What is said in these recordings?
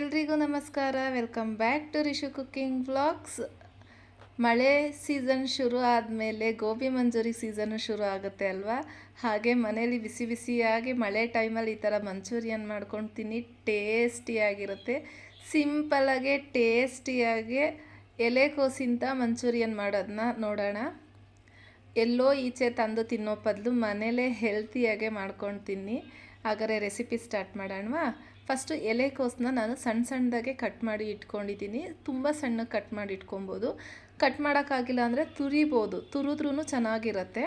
ಎಲ್ರಿಗೂ ನಮಸ್ಕಾರ. Welcome back to Rishu cooking vlogs ಮಳೆ ಸೀಸನ್ ಶುರು ಆದಮೇಲೆ ಗೋಬಿ ಮಂಚೂರಿ ಸೀಸನ್ ಶುರು ಆಗುತ್ತೆ ಅಲ್ವಾ? ಹಾಗೆ ಮನೇಲಿ ಬಿಸಿ ಬಿಸಿಯಾಗಿ ಮಳೆ ಟೈಮಲ್ಲಿ ಈ ಥರ ಮಂಚೂರಿಯನ್ ಮಾಡ್ಕೊಂಡು ತಿನ್ನಿ ಟೇಸ್ಟಿಯಾಗಿರುತ್ತೆ ಸಿಂಪಲಾಗೆ ಟೇಸ್ಟಿಯಾಗಿ ಎಲೆಕೋಸಿಂತ ಮಂಚೂರಿಯನ್ ಮಾಡೋದನ್ನ ನೋಡೋಣ. ಎಲ್ಲೋ ಈಚೆ ತಂದು ತಿನ್ನೋ ಬದಲು ಮನೇಲೇ ಹೆಲ್ತಿಯಾಗೆ ಮಾಡ್ಕೊಂಡು ತಿನ್ನಿ ಹಾಗಾದರೆ ರೆಸಿಪಿ ಸ್ಟಾರ್ಟ್ ಮಾಡೋಣವಾ? ಫಸ್ಟು ಎಲೆಕೋಸನ್ನ ನಾನು ಸಣ್ಣ ಸಣ್ಣದಾಗೆ ಕಟ್ ಮಾಡಿ ಇಟ್ಕೊಂಡಿದ್ದೀನಿ. ತುಂಬ ಸಣ್ಣ ಕಟ್ ಮಾಡಿ ಇಟ್ಕೊಬೋದು. ಕಟ್ ಮಾಡೋಕ್ಕಾಗಿಲ್ಲ ಅಂದರೆ ತುರಿಬೋದು. ತುರಿದ್ರೂ ಚೆನ್ನಾಗಿರುತ್ತೆ.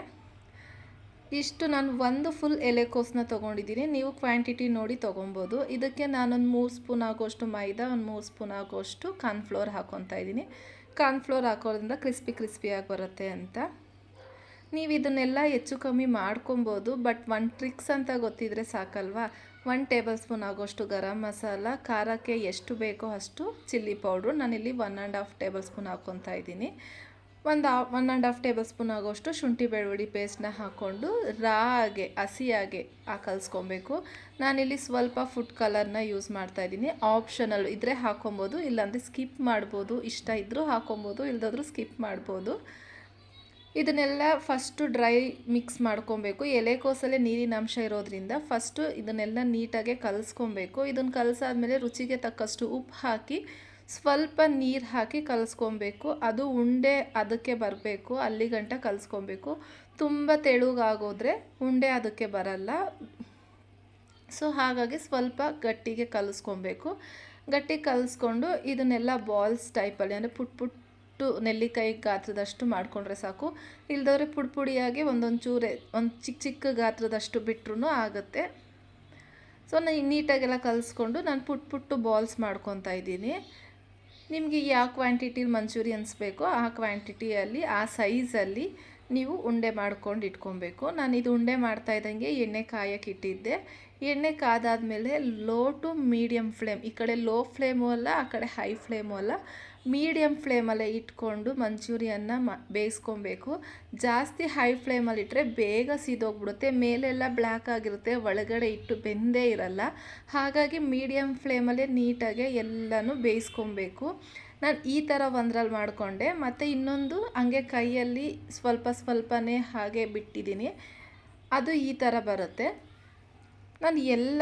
ಇಷ್ಟು ನಾನು ಒಂದು ಫುಲ್ ಎಲೆಕೋಸನ್ನ ತೊಗೊಂಡಿದ್ದೀನಿ. ನೀವು ಕ್ವಾಂಟಿಟಿ ನೋಡಿ ತೊಗೊಬೋದು. ಇದಕ್ಕೆ ನಾನೊಂದು ಮೂರು ಸ್ಪೂನ್ ಆಗೋಷ್ಟು ಮೈದಾ, ಒಂದು ಮೂರು ಸ್ಪೂನ್ ಆಗೋಷ್ಟು ಕಾರ್ನ್ಫ್ಲೋರ್ ಹಾಕ್ಕೊತಾ ಇದ್ದೀನಿ. ಕಾರ್ನ್ಫ್ಲೋರ್ ಹಾಕೋದ್ರಿಂದ ಕ್ರಿಸ್ಪಿ ಕ್ರಿಸ್ಪಿಯಾಗಿ ಬರುತ್ತೆ ಅಂತ. ನೀವು ಇದನ್ನೆಲ್ಲ ಹೆಚ್ಚು ಕಮ್ಮಿ ಮಾಡ್ಕೊಬೋದು ಬಟ್ ಒನ್ ಟ್ರಿಕ್ಸ್ ಅಂತ ಗೊತ್ತಿದ್ರೆ ಸಾಕಲ್ವಾ? ಒನ್ ಟೇಬಲ್ ಸ್ಪೂನ್ ಆಗೋಷ್ಟು ಗರಂ ಮಸಾಲ, ಖಾರಕ್ಕೆ ಎಷ್ಟು ಬೇಕೋ ಅಷ್ಟು ಚಿಲ್ಲಿ ಪೌಡ್ರು ನಾನಿಲ್ಲಿ one and half tablespoon ಹಾಕ್ಕೊತಾ ಇದ್ದೀನಿ. ಒಂದು one and half tablespoon ಆಗೋಷ್ಟು ಶುಂಠಿ ಬೆಳ್ಳುಳ್ಳಿ ಪೇಸ್ಟ್ನ ಹಾಕ್ಕೊಂಡು ರಾಗೆ ಹಸಿಯಾಗೆ ಕಲಿಸ್ಕೊಬೇಕು. ನಾನಿಲ್ಲಿ ಸ್ವಲ್ಪ ಫುಡ್ ಕಲರ್ನ ಯೂಸ್ ಮಾಡ್ತಾ ಇದ್ದೀನಿ. ಆಪ್ಷನಲ್ ಇದ್ದರೆ ಹಾಕೊಬೋದು, ಇಲ್ಲಾಂದರೆ ಸ್ಕಿಪ್ ಮಾಡ್ಬೋದು. ಇಷ್ಟ ಇದ್ದರೂ ಹಾಕೊಬೋದು ಇಲ್ಲದಾದ್ರೂ ಸ್ಕಿಪ್ ಮಾಡ್ಬೋದು. ಇದನ್ನೆಲ್ಲ ಫಸ್ಟು ಡ್ರೈ ಮಿಕ್ಸ್ ಮಾಡ್ಕೊಬೇಕು. ಎಲೆಕೋಸಲ್ಲೇ ನೀರಿನ ಅಂಶ ಇರೋದ್ರಿಂದ ಫಸ್ಟು ಇದನ್ನೆಲ್ಲ ನೀಟಾಗೆ ಕಲಿಸ್ಕೊಬೇಕು. ಇದನ್ನು ಕಲಸಾದ್ಮೇಲೆ ರುಚಿಗೆ ತಕ್ಕಷ್ಟು ಉಪ್ಪು ಹಾಕಿ, ಸ್ವಲ್ಪ ನೀರು ಹಾಕಿ ಕಲಿಸ್ಕೊಬೇಕು. ಅದು ಉಂಡೆ ಅದಕ್ಕೆ ಬರಬೇಕು ಅಲ್ಲಿಗಂಟ ಕಲಿಸ್ಕೊಬೇಕು. ತುಂಬ ತೆಳುಗಾಗೋದ್ರೆ ಉಂಡೆ ಅದಕ್ಕೆ ಬರಲ್ಲ. ಸೊ ಹಾಗಾಗಿ ಸ್ವಲ್ಪ ಗಟ್ಟಿಗೆ ಕಲಿಸ್ಕೊಬೇಕು. ಗಟ್ಟಿ ಕಲಿಸ್ಕೊಂಡು ಇದನ್ನೆಲ್ಲ ಬಾಲ್ಸ್ ಟೈಪಲ್ಲಿ ಅಂದರೆ ಪುಟ್ ಪುಟ್ ನೆಲ್ಲಿಕಾಯಿ ಗಾತ್ರದಷ್ಟು ಮಾಡಿಕೊಂಡ್ರೆ ಸಾಕು. ಇಲ್ದವ್ರೆ ಪುಡಿ ಪುಡಿಯಾಗಿ ಒಂದೊಂದು ಚೂರೆ, ಒಂದು ಚಿಕ್ಕ ಚಿಕ್ಕ ಗಾತ್ರದಷ್ಟು ಬಿಟ್ರೂ ಆಗುತ್ತೆ. ಸೊ ನಾನು ನೀಟಾಗೆಲ್ಲ ಕಲಿಸ್ಕೊಂಡು ನಾನು ಪುಟ್ ಪುಟ್ಟು ಬಾಲ್ಸ್ ಮಾಡ್ಕೊತಾ ಇದ್ದೀನಿ. ನಿಮಗೆ ಯಾವ ಕ್ವಾಂಟಿಟಿ ಮಂಚೂರಿಯನ್ಸ್ ಬೇಕೋ ಆ ಕ್ವಾಂಟಿಟಿಯಲ್ಲಿ ಆ ಸೈಜಲ್ಲಿ ನೀವು ಉಂಡೆ ಮಾಡ್ಕೊಂಡು ಇಟ್ಕೊಬೇಕು. ನಾನು ಇದು ಉಂಡೆ ಮಾಡ್ತಾ ಇದ್ದಂಗೆ ಎಣ್ಣೆ ಕಾಯಕ್ಕೆ ಇಟ್ಟಿದ್ದೆ. ಎಣ್ಣೆ ಕಾದಾದಮೇಲೆ ಲೋ ಟು ಮೀಡಿಯಮ್ ಫ್ಲೇಮ್ ಈ ಕಡೆ ಲೋ ಫ್ಲೇಮು ಅಲ್ಲ, ಆ ಕಡೆ ಹೈ ಫ್ಲೇಮು ಅಲ್ಲ ಮೀಡಿಯಮ್ ಫ್ಲೇಮಲ್ಲೇ ಇಟ್ಕೊಂಡು ಮಂಚೂರಿಯನ್ನ ಮ, ಬೇಯಿಸ್ಕೊಬೇಕು. ಜಾಸ್ತಿ ಹೈ ಫ್ಲೇಮಲ್ಲಿ ಇಟ್ಟರೆ ಬೇಗ ಸೀದೋಗ್ಬಿಡುತ್ತೆ, ಮೇಲೆಲ್ಲ ಬ್ಲ್ಯಾಕ್ ಆಗಿರುತ್ತೆ, ಒಳಗಡೆ ಇಟ್ಟು ಬೆಂದೇ ಇರಲ್ಲ. ಹಾಗಾಗಿ ಮೀಡಿಯಮ್ ಫ್ಲೇಮಲ್ಲೇ ನೀಟಾಗಿ ಎಲ್ಲನೂ ಬೇಯಿಸ್ಕೊಬೇಕು. ನಾನು ಈ ಥರ ಒಂದ್ರಲ್ಲಿ ಮಾಡಿಕೊಂಡೆ. ಮತ್ತು ಇನ್ನೊಂದು, ಹಂಗೆ ಕೈಯಲ್ಲಿ ಸ್ವಲ್ಪ ಸ್ವಲ್ಪನೇ ಹಾಗೆ ಬಿಟ್ಟಿದ್ದೀನಿ. ಅದು ಈ ಥರ ಬರುತ್ತೆ. ನಾನು ಎಲ್ಲ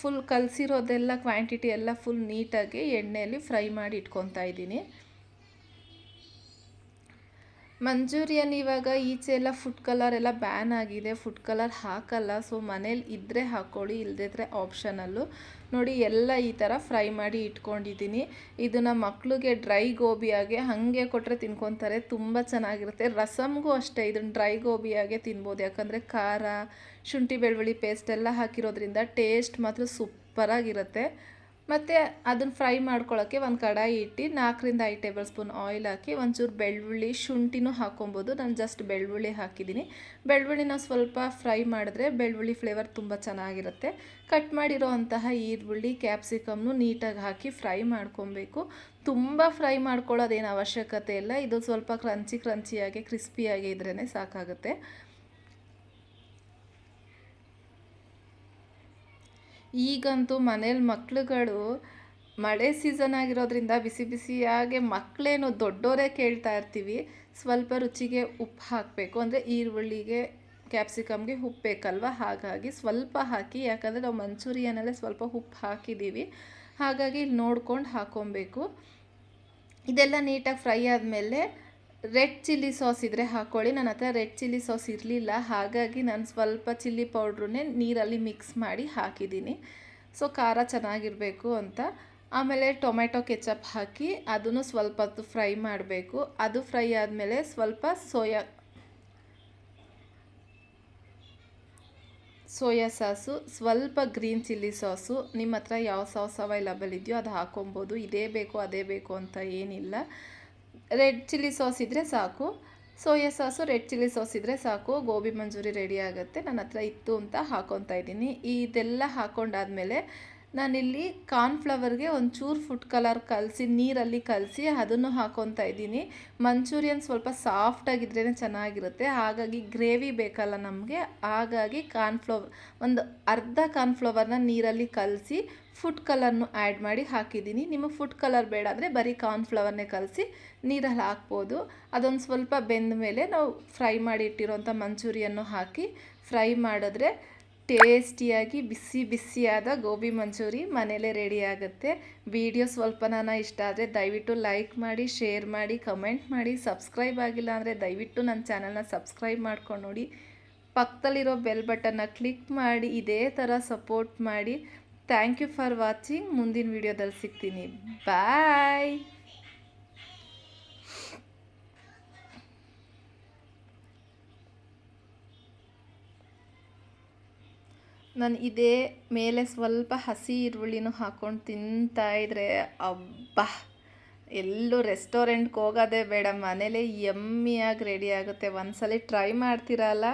ಫುಲ್ ಕಲಸಿರೋದೆಲ್ಲ ಕ್ವಾಂಟಿಟಿ ಎಲ್ಲ ಫುಲ್ ನೀಟಾಗಿ ಎಣ್ಣೆಯಲ್ಲಿ ಫ್ರೈ ಮಾಡಿ ಇಟ್ಕೊತಾ ಇದ್ದೀನಿ. ಮಂಚೂರಿಯನ್ ಇವಾಗ ಈಚೆ ಎಲ್ಲ ಫುಡ್ ಕಲರ್ ಎಲ್ಲ ಬ್ಯಾನ್ ಆಗಿದೆ ಫುಡ್ ಕಲರ್ ಹಾಕಲ್ಲ. ಸೊ ಮನೇಲಿ ಇದ್ದರೆ ಹಾಕ್ಕೊಳ್ಳಿ ಇಲ್ಲದಿದ್ರೆ ಆಪ್ಷನಲ್ಲು ನೋಡಿ, ಎಲ್ಲ ಈ ಥರ ಫ್ರೈ ಮಾಡಿ ಇಟ್ಕೊಂಡಿದ್ದೀನಿ. ಇದನ್ನು ಮಕ್ಕಳಿಗೆ ಡ್ರೈ ಗೋಬಿಯಾಗೆ ಹಾಗೆ ಕೊಟ್ಟರೆ ತಿನ್ಕೊತಾರೆ, ತುಂಬ ಚೆನ್ನಾಗಿರುತ್ತೆ. ರಸಮ್ಗೂ ಅಷ್ಟೇ ಇದನ್ನು ಡ್ರೈ ಗೋಬಿಯಾಗೆ ತಿನ್ಬೋದು. ಯಾಕಂದರೆ ಖಾರ, ಶುಂಠಿ, ಬೆಳ್ಳುಳ್ಳಿ ಪೇಸ್ಟ್ ಎಲ್ಲ ಹಾಕಿರೋದ್ರಿಂದ ಟೇಸ್ಟ್ ಮಾತ್ರ ಸೂಪರಾಗಿರುತ್ತೆ ಮತ್ತು ಅದನ್ನು ಫ್ರೈ ಮಾಡ್ಕೊಳ್ಳೋಕ್ಕೆ ಒಂದು ಕಡಾಯಿ ಇಟ್ಟು ನಾಲ್ಕರಿಂದ ಐದು ಟೇಬಲ್ ಸ್ಪೂನ್ ಆಯಿಲ್ ಹಾಕಿ ಒಂಚೂರು ಬೆಳ್ಳುಳ್ಳಿ ಶುಂಠಿನೂ ಹಾಕೊಬೋದು ನಾನು ಜಸ್ಟ್ ಬೆಳ್ಳುಳ್ಳಿ ಹಾಕಿದ್ದೀನಿ. ಬೆಳ್ಳುಳ್ಳಿನ ಸ್ವಲ್ಪ ಫ್ರೈ ಮಾಡಿದ್ರೆ ಬೆಳ್ಳುಳ್ಳಿ ಫ್ಲೇವರ್ ತುಂಬ ಚೆನ್ನಾಗಿರುತ್ತೆ. ಕಟ್ ಮಾಡಿರೋವಂತಹ ಈರುಳ್ಳಿ ಕ್ಯಾಪ್ಸಿಕಮ್ನು ನೀಟಾಗಿ ಹಾಕಿ ಫ್ರೈ ಮಾಡ್ಕೊಬೇಕು. ತುಂಬ ಫ್ರೈ ಮಾಡ್ಕೊಳ್ಳೋದೇನು ಅವಶ್ಯಕತೆ ಇಲ್ಲ. ಇದು ಸ್ವಲ್ಪ ಕ್ರಂಚಿ ಕ್ರಂಚಿಯಾಗಿ ಕ್ರಿಸ್ಪಿಯಾಗಿ ಇದ್ರೇ ಸಾಕಾಗುತ್ತೆ. ಈಗಂತೂ ಮನೇಲಿ ಮಕ್ಳುಗಳು ಮಳೆ ಸೀಸನ್ ಆಗಿರೋದ್ರಿಂದ ಬಿಸಿ ಬಿಸಿಯಾಗೆ ಮಕ್ಕಳೇನು ದೊಡ್ಡೋರೇ ಕೇಳ್ತಾ ಇರ್ತೀವಿ. ಸ್ವಲ್ಪ ರುಚಿಗೆ ಉಪ್ಪು ಹಾಕಬೇಕು. ಅಂದರೆ ಈರುಳ್ಳಿಗೆ, ಕ್ಯಾಪ್ಸಿಕಮ್ಗೆ ಉಪ್ಪು ಬೇಕಲ್ವ? ಹಾಗಾಗಿ ಸ್ವಲ್ಪ ಹಾಕಿ, ಯಾಕಂದರೆ ನಾವು ಮಂಚೂರಿಯನಲ್ಲೇ ಸ್ವಲ್ಪ ಉಪ್ಪು ಹಾಕಿದ್ದೀವಿ. ಹಾಗಾಗಿ ಇಲ್ಲಿ ನೋಡ್ಕೊಂಡು ಹಾಕೊಬೇಕು. ಇದೆಲ್ಲ ನೀಟಾಗಿ ಫ್ರೈ ಆದಮೇಲೆ ರೆಡ್ ಚಿಲ್ಲಿ ಸಾಸ್ ಇದ್ದರೆ ಹಾಕ್ಕೊಳ್ಳಿ ನನ್ನ ಹತ್ರ ರೆಡ್ ಚಿಲ್ಲಿ ಸಾಸ್ ಇರಲಿಲ್ಲ. ಹಾಗಾಗಿ ನಾನು ಸ್ವಲ್ಪ ಚಿಲ್ಲಿ ಪೌಡ್ರನ್ನೇ ನೀರಲ್ಲಿ ಮಿಕ್ಸ್ ಮಾಡಿ ಹಾಕಿದ್ದೀನಿ. ಸೊ, ಖಾರ ಚೆನ್ನಾಗಿರಬೇಕು ಅಂತ. ಆಮೇಲೆ ಟೊಮೆಟೊ ಕೆಚಪ್ ಹಾಕಿ ಅದನ್ನು ಸ್ವಲ್ಪ ಹೊತ್ತು ಫ್ರೈ ಮಾಡಬೇಕು. ಅದು ಫ್ರೈ ಆದಮೇಲೆ ಸ್ವಲ್ಪ ಸೋಯಾ ಸೋಯಾ ಸಾಸು, ಸ್ವಲ್ಪ ಗ್ರೀನ್ ಚಿಲ್ಲಿ ಸಾಸು. ನಿಮ್ಮ ಹತ್ರ ಯಾವ ಸಾಸ್ ಅವೈಲಬಲ್ ಇದೆಯೋ ಅದು ಹಾಕೊಬೋದು. ಇದೇ ಬೇಕು, ಅದೇ ಬೇಕು ಅಂತ ಏನಿಲ್ಲ. ರೆಡ್ ಚಿಲ್ಲಿ ಸಾಸ್ ಇದ್ದರೆ ಸಾಕು. Soya sauce, red chilli sauce ಇದ್ದರೆ ಸಾಕು. ಗೋಬಿ ಮಂಚೂರಿ ರೆಡಿ ಆಗುತ್ತೆ. ನನ್ನ ಹತ್ರ ಇತ್ತು ಅಂತ ಹಾಕೊತಾ ಇದ್ದೀನಿ. ಇದೆಲ್ಲ ಹಾಕೊಂಡಾದಮೇಲೆ ನಾನಿಲ್ಲಿ ಕಾರ್ನ್ಫ್ಲವರ್ಗೆ ಒಂಚೂರು ಫುಡ್ ಕಲರ್ ಕಲಸಿ, ನೀರಲ್ಲಿ ಕಲಸಿ ಅದನ್ನು ಹಾಕೊತಾ ಇದ್ದೀನಿ. ಮಂಚೂರಿಯನ್ ಸ್ವಲ್ಪ ಸಾಫ್ಟಾಗಿದ್ರೇ ಚೆನ್ನಾಗಿರುತ್ತೆ. ಹಾಗಾಗಿ ಗ್ರೇವಿ ಬೇಕಲ್ಲ ನಮಗೆ. ಹಾಗಾಗಿ ಕಾರ್ನ್ಫ್ಲವರ್, ಒಂದು ಅರ್ಧ ಕಾರ್ನ್ಫ್ಲವರ್ನ ನೀರಲ್ಲಿ ಕಲಸಿ ಫುಡ್ ಕಲರ್ನು ಆ್ಯಡ್ ಮಾಡಿ ಹಾಕಿದ್ದೀನಿ. ನಿಮಗೆ ಫುಡ್ ಕಲರ್ ಬೇಡ ಅಂದರೆ ಬರೀ ಕಾರ್ನ್ಫ್ಲವರ್ನೇ ಕಲಸಿ ನೀರಲ್ಲಿ ಹಾಕ್ಬೋದು. ಅದೊಂದು ಸ್ವಲ್ಪ ಬೆಂದ ಮೇಲೆ ನಾವು ಫ್ರೈ ಮಾಡಿ ಇಟ್ಟಿರೋಂಥ ಮಂಚೂರಿಯನ್ನು ಹಾಕಿ ಫ್ರೈ ಮಾಡಿದ್ರೆ ಟೇಸ್ಟಿಯಾಗಿ, ಬಿಸಿ ಬಿಸಿಯಾದ ಗೋಬಿ ಮಂಚೂರಿ ಮನೇಲೇ ರೆಡಿ ಆಗುತ್ತೆ. ವಿಡಿಯೋ ಸ್ವಲ್ಪ ನಾನು ಇಷ್ಟ ಆದರೆ ದಯವಿಟ್ಟು ಲೈಕ್ ಮಾಡಿ, ಶೇರ್ ಮಾಡಿ, ಕಮೆಂಟ್ ಮಾಡಿ. ಸಬ್ಸ್ಕ್ರೈಬ್ ಆಗಿಲ್ಲ ಅಂದರೆ ದಯವಿಟ್ಟು ನನ್ನ ಚಾನಲ್ನ ಸಬ್ಸ್ಕ್ರೈಬ್ ಮಾಡ್ಕೊಂಡು ನೋಡಿ. ಪಕ್ಕದಲ್ಲಿರೋ ಬೆಲ್ ಬಟನ್ನ ಕ್ಲಿಕ್ ಮಾಡಿ, ಇದೇ ಥರ ಸಪೋರ್ಟ್ ಮಾಡಿ. Thank you for watching. ಮುಂದಿನ ವಿಡಿಯೋದಲ್ಲಿ ಸಿಗ್ತೀನಿ. ಬಾಯ್! ನಾನು ಇದೇ ಮೇಲೆ ಸ್ವಲ್ಪ ಹಸಿ ಈರುಳ್ಳಿನೂ ಹಾಕ್ಕೊಂಡು ತಿಂತಾ ಇದ್ರೆ ಅಬ್ಬಾ! ಎಲ್ಲೂ ರೆಸ್ಟೋರೆಂಟ್ಗೆ ಹೋಗೋದೆ ಬೇಡ. ಮನೇಲೇ ಯಮ್ಮಿಯಾಗಿ ರೆಡಿ ಆಗುತ್ತೆ. ಒಂದ್ಸಲ ಟ್ರೈ ಮಾಡ್ತೀರಲ್ಲ?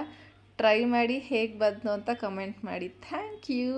ಟ್ರೈ ಮಾಡಿ ಹೇಗೆ ಬಂತು ಅಂತ ಕಮೆಂಟ್ ಮಾಡಿ. Thank you